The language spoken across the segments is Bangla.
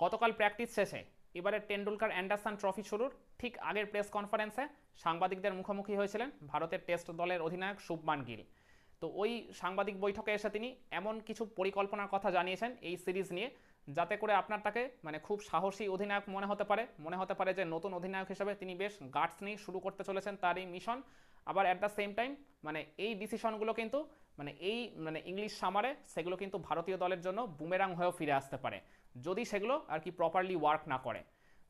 গতকাল প্র্যাকটিস শেষে এবারে টেন্ডুলকার অ্যান্ডারসন ট্রফি শুরুর ঠিক আগের প্রেস কনফারেন্সে সাংবাদিকদের মুখোমুখি হয়েছিলেন ভারতের টেস্ট দলের অধিনায়ক শুভমান গিল। তো ওই সাংবাদিক বৈঠকে এসে তিনি এমন কিছু পরিকল্পনার কথা জানিয়েছেন এই সিরিজ নিয়ে, যাতে করে আপনার তাকে মানে খুব সাহসী অধিনায়ক মনে হতে পারে। মনে হতে পারে যে নতুন অধিনায়ক হিসেবে তিনি বেশ গার্ডস নিয়ে শুরু করতে চলেছেন তার এই মিশন। আবার অ্যাট দ্য সেম টাইম মানে এই ডিসিশনগুলো কিন্তু মানে এই মানে ইংলিশ সামারে সেগুলো কিন্তু ভারতীয় দলের জন্য বুমেরাং হয়েও ফিরে আসতে পারে। যদি সেগুলো আর কি প্রপারলি ওয়ার্ক না করে।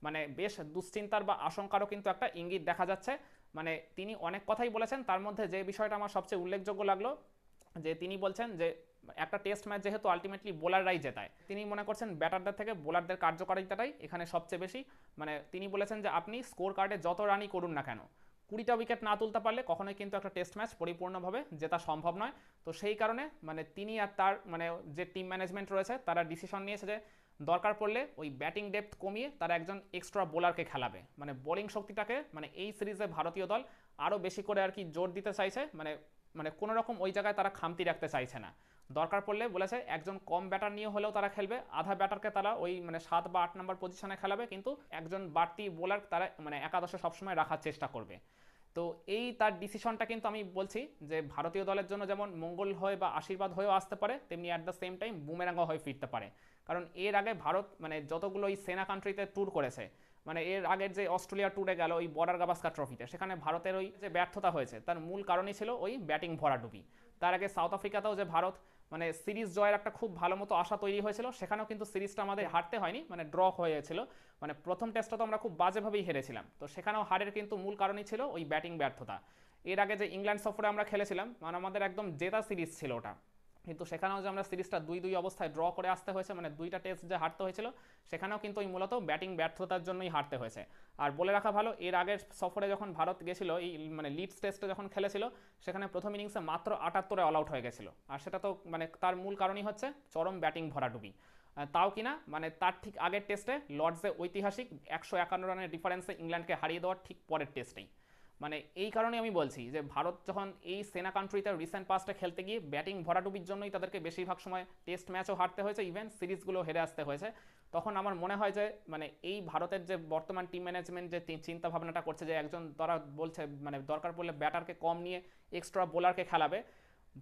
মানে বেশ দুশ্চিন্তার বা আশঙ্কারও কিন্তু একটা ইঙ্গিত দেখা যাচ্ছে। মানে তিনি অনেক কথাই বলেছেন, তার মধ্যে যে বিষয়টা আমার সবচেয়ে উল্লেখযোগ্য লাগল, যে তিনি বলছেন যে একটা টেস্ট ম্যাচ যেহেতু আলটিমেটলি বোলাররাই জেতায়, তিনি মনে করছেন ব্যাটারদের থেকে বোলারদের কার্যকারিতাটাই এখানে সবচেয়ে বেশি। মানে তিনি বলেছেন যে আপনি স্কোর কার্ডে যত রানই করুন না কেন, কুড়িটা উইকেট না তুলতে পারলে কখনোই কিন্তু একটা টেস্ট ম্যাচ পরিপূর্ণভাবে জেতা সম্ভব নয়। তো সেই কারণে মানে তিনি আর তার মানে যে টিম ম্যানেজমেন্ট রয়েছে, তারা ডিসিশন নিয়েছে যে দরকার পড়লে ওই ব্যাটিং ডেপথ কমিয়ে তারা একজন এক্সট্রা বোলারকে খেলাবে। মানে বোলিং শক্তিটাকে মানে এই সিরিজে ভারতীয় দল আরও বেশি করে আর কি জোর দিতে চাইছে মানে মানে কোনো রকম ওই জায়গায় তারা খামতি রাখতে চাইছে না। দরকার পড়লে বলেছে একজন কম ব্যাটার নিয়ে হলেও তারা খেলবে, আধা ব্যাটারকে তারা ওই মানে সাত বা আট নম্বর পজিশনে খেলাবে, কিন্তু একজন বাড়তি বোলার তারা মানে একাদশে সবসময় রাখার চেষ্টা করবে। তো এই তার ডিসিশনটা কিন্তু আমি বলছি যে ভারতীয় দলের জন্য যেমন মঙ্গল হয়ে বা আশীর্বাদ হয়েও আসতে পারে, তেমনি at the same time boomerang হয়ে ফিরতে পারে। কারণ এর আগে ভারত মানে যতগুলো ওই সেনা কান্ট্রিতে ট্যুর করেছে মানে এর আগের যে অস্ট্রেলিয়া ট্যুরে গেল ওই বর্ডার গাভাস্কার ট্রফিতে সেখানে ভারতের ওই যে ব্যর্থতা হয়েছে, তার মূল কারণই ছিল ওই ব্যাটিং ভরাডুবি। তার আগে সাউথ আফ্রিকাতেও যে ভারত মানে সিরিজ জয়ের একটা খুব ভালো মতো আশা তৈরি হয়েছিল, সেখানেও কিন্তু সিরিজটা আমাদের হারতে হয়নি মানে ড্র হয়েছিল। মানে প্রথম টেস্টটা তো আমরা খুব বাজেভাবেই হেরেছিলাম। তো সেখানেও হারের কিন্তু মূল কারণই ছিল ওই ব্যাটিং ব্যর্থতা। এর আগে যে ইংল্যান্ড সফরে আমরা খেলেছিলাম মানে আমাদের একদম জেতা সিরিজ ছিল ওটা। কিন্তু সেখানেও যে আমরা সিরিজটা দুই দুই অবস্থায় ড্র করে আসতে হয়েছে মানে দুইটা টেস্ট যে হারতে হয়েছিল, সেখানেও কিন্তু ওই মূলত ব্যাটিং ব্যর্থতার জন্যই হারতে হয়েছে। আর বলে রাখা ভালো, এর আগের সফরে যখন ভারত গেছিল, এই মানে লিডস টেস্টে যখন খেলেছিল, সেখানে প্রথম ইনিংসে মাত্র আটাত্তরে অল আউট হয়ে গেছিল। আর সেটা তো মানে তার মূল কারণই হচ্ছে চরম ব্যাটিং ভরাডুবি। তাও কিনা মানে তার ঠিক আগের টেস্টে লর্ডসে ঐতিহাসিক একশো একান্ন রানের ডিফারেন্সে ইংল্যান্ডকে হারিয়ে দেওয়ার ঠিক পরের টেস্টেই মানে এই কারণে আমি বলছি যে ভারত যখন এই সেনা কান্ট্রিতে রিসেন্ট পাস্টে খেলতে গিয়ে ব্যাটিং ভরাডুবির জন্যই তাদেরকে বেশিরভাগ সময় টেস্ট ম্যাচও হারতে হয়েছে ইভেন সিরিজগুলো হেরে আসতে হয়েছে। তখন আমার মনে হয় যে মানে এই ভারতের যে বর্তমান টিম ম্যানেজমেন্ট যে চিন্তা ভাবনাটা করছে যে একজন তারা বলছে মানে দরকার পড়লে ব্যাটারকে কম নিয়ে এক্সট্রা বোলারকে খেলাবে।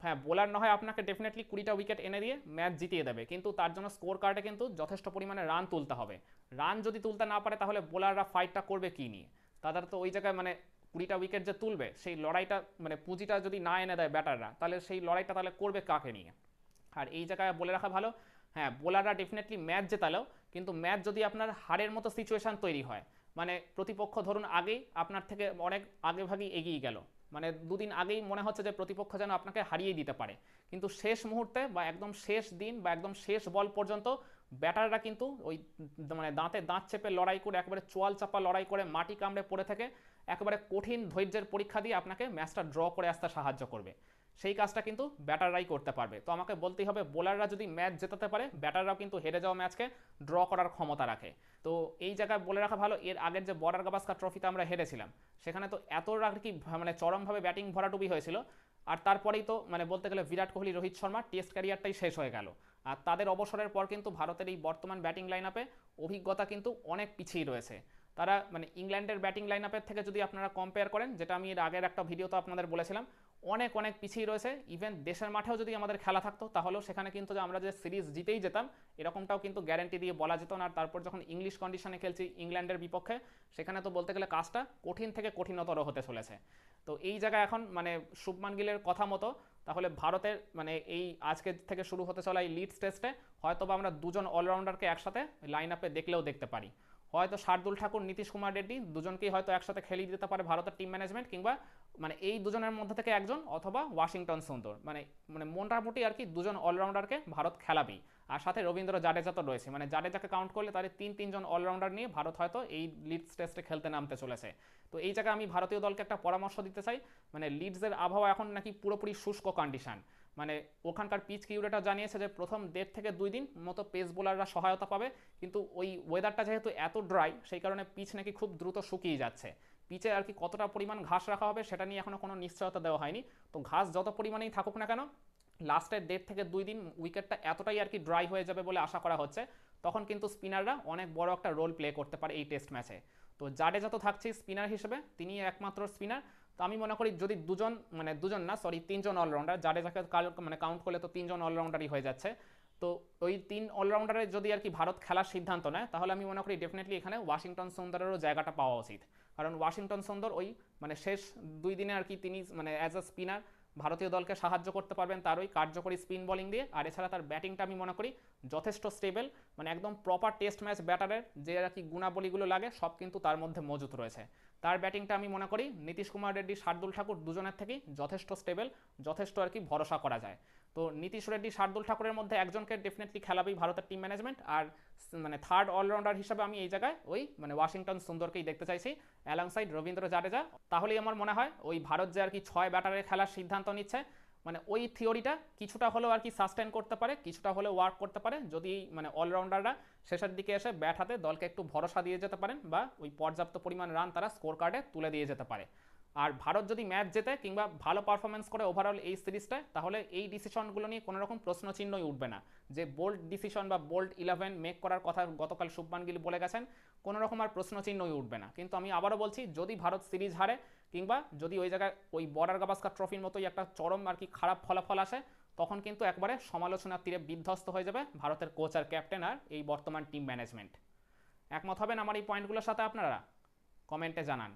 হ্যাঁ বোলার না হয় আপনাকে ডেফিনেটলি কুড়িটা উইকেট এনে দিয়ে ম্যাচ জিতিয়ে দেবে। কিন্তু তার জন্য স্কোর কার্ডে কিন্তু যথেষ্ট পরিমাণে রান তুলতে হবে। রান যদি তুলতে না পারে তাহলে বোলাররা ফাইটটা করবে কী নিয়ে? তাদের তো ওই জায়গায় মানে কুড়িটা উইকেট যে তুলবে, সেই লড়াইটা মানে পুঁজিটা যদি না এনে দেয় ব্যাটাররা, তাহলে সেই লড়াইটা তাহলে করবে কাকে নিয়ে? আর এই জায়গায় বলে রাখা ভালো হ্যাঁ বোলাররা ডেফিনেটলি ম্যাচ জেতালেও, কিন্তু ম্যাচ যদি আপনার হারের মতো সিচুয়েশান তৈরি হয় মানে প্রতিপক্ষ ধরুন আগেই আপনার থেকে অনেক আগে ভাগেই এগিয়ে গেল মানে দুদিন আগেই মনে হচ্ছে যে প্রতিপক্ষ যেন আপনাকে হারিয়ে দিতে পারে, কিন্তু শেষ মুহূর্তে বা একদম শেষ দিন বা একদম শেষ বল পর্যন্ত ব্যাটাররা কিন্তু ওই মানে দাঁতে দাঁত চেপে লড়াই করে, একেবারে চোয়াল চাপা লড়াই করে, মাটি কামড়ে পড়ে থেকে, একেবারে কঠিন ধৈর্যের পরীক্ষা দিয়ে আপনাকে ম্যাচটা ড্র করে আসতে সাহায্য করবে। সেই কাজটা কিন্তু ব্যাটাররাই করতে পারবে। তো আমাকে বলতেই হবে, বোলাররা যদি ম্যাচ জেতাতে পারে, ব্যাটাররাও কিন্তু হেরে যাওয়া ম্যাচকে ড্র করার ক্ষমতা রাখে। তো এই জায়গায় বলে রাখা ভালো, এর আগের যে বর্ডার গাভাস্কার ট্রফিতে আমরা হেরেছিলাম, সেখানে তো এত আর কি মানে চরমভাবে ব্যাটিং ভরাটুবি হয়েছিল। আর তারপরেই তো মানে বলতে গেলে বিরাট কোহলি, রোহিত শর্মা টেস্ট ক্যারিয়ারটাই শেষ হয়ে গেল। আর তাদের অবসরের পর কিন্তু ভারতের এই বর্তমান ব্যাটিং লাইন আপে অভিজ্ঞতা কিন্তু অনেক পিছিয়ে রয়েছে। তারা মানে ইংল্যান্ডের ব্যাটিং লাইন আপের থেকে যদি আপনারা কম্পেয়ার করেন, যেটা আমি এর আগের একটা ভিডিওতে আপনাদের বলেছিলাম, অনেক অনেক পিছিয়ে রয়েছে। ইভেন দেশের মাঠেও যদি আমাদের খেলা থাকতো, তাহলেও সেখানে কিন্তু আমরা যে সিরিজ জিতেই যেতাম, এরকমটাও কিন্তু গ্যারেন্টি দিয়ে বলা যেত না। আর তারপর যখন ইংলিশ কন্ডিশনে খেলছি ইংল্যান্ডের বিপক্ষে, সেখানে তো বলতে গেলে কাজটা কঠিন থেকে কঠিনতর হতে চলেছে। তো এই জায়গায় এখন মানে শুভমান গিলের কথা মতো তাহলে ভারতের মানে এই আজকে থেকে শুরু হতে চলা এই লিডস টেস্টে হয়তো আমরা দুজন অলরাউন্ডারকে একসাথে লাইন আপে দেখলেও দেখতে পারি। হয়তো শার্দুল ঠাকুর, নীতিশ কুমার রেড্ডি দুজনকেই হয়তো একসাথে খেলিয়ে দিতে পারে ভারতের টিম ম্যানেজমেন্ট কিংবা মানে এই দুজনের মধ্যে থেকে একজন অথবা ওয়াশিংটন সুন্দর। মানে মানে মোটামুটি আর কি দুজন অলরাউন্ডারকে ভারত খেলাবেই। আর সাথে রবীন্দ্র জাডেজা তো রয়েছে। মানে জাডেজাকে কাউন্ট করলে তাদের তিন, তিনজন অলরাউন্ডার নিয়ে ভারত হয়তো এই লিডস টেস্টে খেলতে নামতে চলেছে। তো এই জায়গায় আমি ভারতীয় দলকে একটা পরামর্শ দিতে চাই। মানে লিডসের আবহাওয়া এখন নাকি পুরোপুরি শুষ্ক কন্ডিশন মানে ওখানকার পিচ কিউরেটা জানিয়েছে যে প্রথম দেড় থেকে দুই দিন মতো পেস বোলাররা সহায়তা পাবে, কিন্তু ওই ওয়েদারটা যেহেতু এত ড্রাই সেই কারণে পিচ নাকি খুব দ্রুত শুকিয়ে যাচ্ছে। পিচে আর কি কতটা পরিমাণ ঘাস রাখা হবে সেটা নিয়ে এখনও কোনো নিশ্চয়তা দেওয়া হয়নি। তো ঘাস যত পরিমাণেই থাকুক না কেন লাস্টের দেড় থেকে দুই দিন উইকেটটা এতটাই আর কি ড্রাই হয়ে যাবে বলে আশা করা হচ্ছে, তখন কিন্তু স্পিনাররা অনেক বড় একটা রোল প্লে করতে পারে এই টেস্ট ম্যাচে তো জাডেজা তো থাকছেই স্পিনার হিসেবে তিনি একমাত্র স্পিনার তো আমি মনে করি যদি দুজন মানে দুজন না সরি তিনজন অলরাউন্ডার জাডেজাকে কাল- মানে কাউন্ট করলে তো তিনজন অলরাউন্ডারই হয়ে যাচ্ছে। তো ওই তিন অলরাউন্ডারের যদি আর কি ভারত খেলার সিদ্ধান্ত নেয়, তাহলে আমি মনে করি ডেফিনেটলি এখানে ওয়াশিংটন সুন্দরেরও জায়গাটা পাওয়া উচিত। কারণ ওয়াশিংটন সুন্দর ওই মানে শেষ দুই দিনে আর কি তিনি মানে অ্যাজ আ স্পিনার ভারতীয় দলকে সাহায্য করতে পারবেন তার ওই কার্যকরী স্পিন বলিং দিয়ে। আর এছাড়া তার ব্যাটিংটা আমি মনে করি যথেষ্ট স্টেবল মানে একদম প্রপার টেস্ট ম্যাচ ব্যাটারের যে আর কি গুণাবলীগুলো লাগে, সব কিন্তু তার মধ্যে মজুত রয়েছে। তার ব্যাটিংটা আমি মনে করি, নীতিশ কুমার রেড্ডি, শার্দুল ঠাকুর দুজনের থেকেই যথেষ্ট স্টেবল, যথেষ্ট আর কি ভরসা করা যায়। তো নীতিশ রেড্ডি, শার্দুল ঠাকুরের মধ্যে একজনকে ডেফিনেটলি খেলাবেই ভারতের টিম ম্যানেজমেন্ট আর মানে থার্ড অলরাউন্ডার হিসাবে আমি এই জায়গায় ওই মানে ওয়াশিংটন সুন্দরকেই দেখতে চাইছি। অ্যালংসাইড রবীন্দ্র জাডেজা, তাহলেই আমার মনে হয় ওই ভারত যে আর কি ছয় ব্যাটারে খেলার সিদ্ধান্ত নিচ্ছে মানে ওই থিওরিটা কিছুটা হলেও আর কি সাস্টেন করতে পারে, কিছুটা হলেও ওয়ার্ক করতে পারে, যদি মানে অলরাউন্ডাররা শেষের দিকে এসে ব্যাট হাতে দলকে একটু ভরসা দিয়ে যেতে পারেন বা ওই পর্যাপ্ত পরিমাণ রান তারা স্কোর কার্ডে তুলে দিয়ে যেতে পারে। আর ভারত যদি ম্যাচ জেতে কিংবা ভালো পারফরমেন্স করে ওভারঅল এই সিরিজটায় তাহলে এই ডিসিশনগুলো নিয়ে কোনো রকম প্রশ্নচিহ্নই উঠবে না। যে বোল্ড ডিসিশন বা বোল্ড ইলেভেন মেক করার কথা গতকাল শুভমান গিল বলে গেছেন, কোনো রকম আর প্রশ্নচিহ্নই উঠবে না। কিন্তু আমি আবারও বলছি, যদি ভারত সিরিজ হারে কিংবা যদি ওই জায়গায় ওই বর্ডার গাভাস্কার ট্রফির মতোই একটা চরম আর কি খারাপ ফলাফল আসে, তখন কিন্তু একবারে সমালোচনার তীরে বিধ্বস্ত হয়ে যাবে ভারতের কোচ আর ক্যাপ্টেন আর এই বর্তমান টিম ম্যানেজমেন্ট একমত হবেন আমার এই পয়েন্টগুলোর সাথে আপনারা? কমেন্টে জানান।